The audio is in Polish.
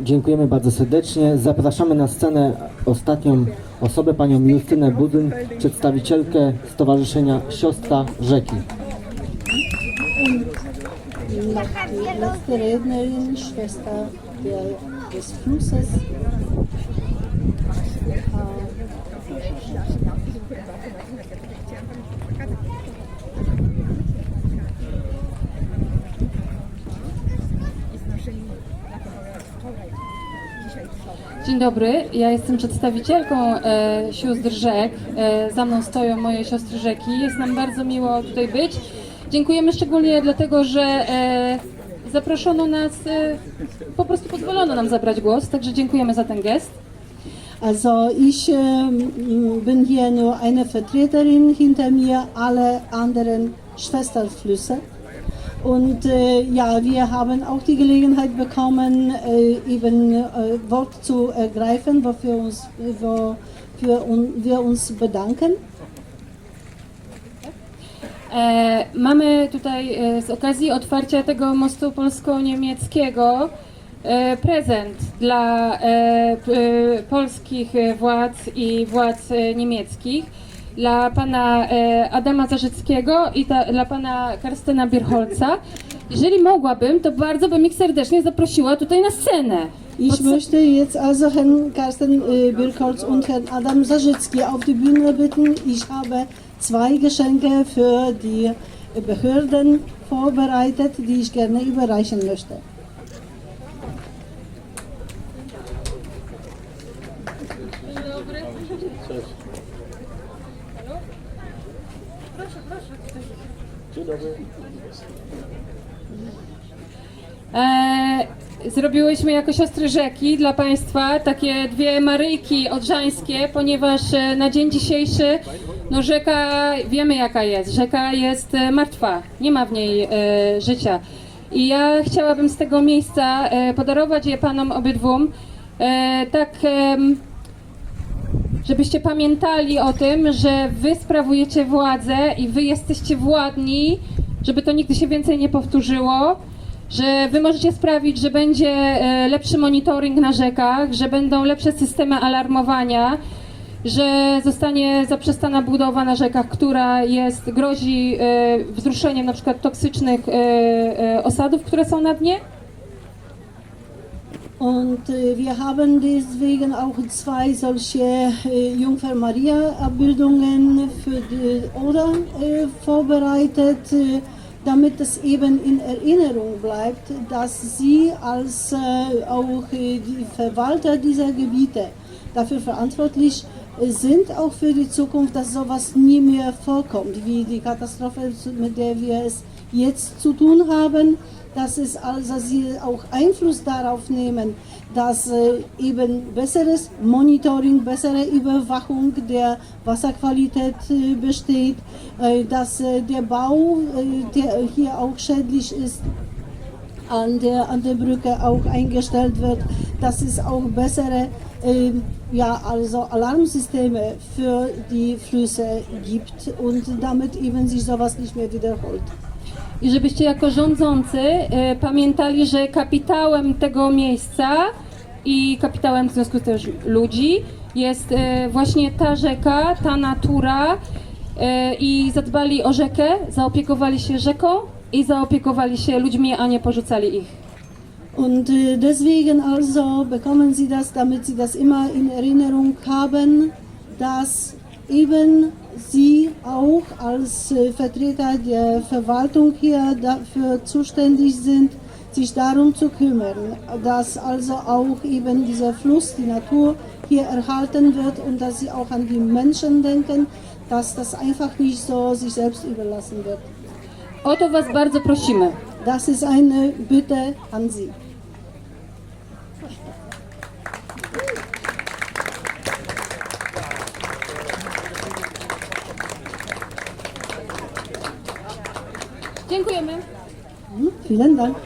Dziękujemy bardzo serdecznie. Zapraszamy na scenę ostatnią osobę, panią Justynę Budyn, przedstawicielkę Stowarzyszenia Siostra Rzeki. Letzte Rednerin, Schwester der, des Flusses. Dzień dobry, ja jestem przedstawicielką e, sióstr rzek. E, za mną stoją moje siostry rzeki. Jest nam bardzo miło tutaj być. Dziękujemy szczególnie dlatego, że e, zaproszono nas, e, po prostu pozwolono nam zabrać głos, także dziękujemy za ten gest. Also ich ähm, bin hier nur eine Vertreterin, hinter mir alle anderen Schwesterflüsse. Und äh, ja, wir haben auch die Gelegenheit bekommen, äh, eben äh, Wort zu ergreifen, wofür, uns, wofür un, wir uns bedanken. E, mamy tutaj e, z okazji otwarcia tego mostu polsko-niemieckiego e, prezent dla e, e, polskich władz i władz e, niemieckich. Dla pana e, Adama Zarzyckiego i ta, dla pana Karstena Bierholca. Jeżeli mogłabym, to bardzo bym ich serdecznie zaprosiła tutaj na scenę. Ich möchte jetzt also Herrn Carsten äh, Birkholz und Herrn Adam Sajicki auf die Bühne bitten. Ich habe zwei Geschenke für die Behörden vorbereitet, die ich gerne überreichen möchte. E, zrobiłyśmy jako siostry rzeki dla Państwa takie dwie Maryjki odrzańskie, ponieważ e, na dzień dzisiejszy no rzeka, wiemy jaka jest, rzeka jest e, martwa, nie ma w niej e, życia. I ja chciałabym z tego miejsca e, podarować je Panom obydwóm, e, tak em, żebyście pamiętali o tym, że wy sprawujecie władzę i wy jesteście władni, żeby to nigdy się więcej nie powtórzyło, że wy możecie sprawić, że będzie e, lepszy monitoring na rzekach, że będą lepsze systemy alarmowania, że zostanie zaprzestana budowa na rzekach, która jest, grozi e, wzruszeniem na przykład toksycznych e, osadów, które są na dnie. Und äh, wir haben deswegen auch zwei solche äh, Jungfer Maria Abbildungen für die Oder äh, vorbereitet, äh, damit es eben in Erinnerung bleibt, dass sie als äh, auch äh, die Verwalter dieser Gebiete dafür verantwortlich äh, sind, auch für die Zukunft, dass sowas nie mehr vorkommt, wie die Katastrophe, mit der wir es jetzt zu tun haben dass es also sie auch Einfluss darauf nehmen, dass äh, eben besseres Monitoring, bessere Überwachung der Wasserqualität äh, besteht, äh, dass der Bau, der hier auch schädlich ist, an der, an der Brücke auch eingestellt wird, dass es auch bessere ja, also Alarmsysteme für die Flüsse gibt und damit eben sich sowas nicht mehr wiederholt. I żebyście jako rządzący e, pamiętali, że kapitałem tego miejsca i kapitałem w związku z ludzi jest e, właśnie ta rzeka, ta natura e, i zadbali o rzekę, zaopiekowali się rzeką i zaopiekowali się ludźmi, a nie porzucali ich. Und äh, deswegen also bekommen Sie das, damit Sie das immer in Erinnerung haben, dass eben Sie auch als äh, Vertreter der Verwaltung hier dafür zuständig sind, sich darum zu kümmern, dass also auch eben dieser Fluss, die Natur hier erhalten wird und dass Sie auch an die Menschen denken, dass das einfach nicht so sich selbst überlassen wird. O to Was bardzo prosimy. Das ist eine Bitte an Sie. Dziękujemy. Hm, Vielen Dank.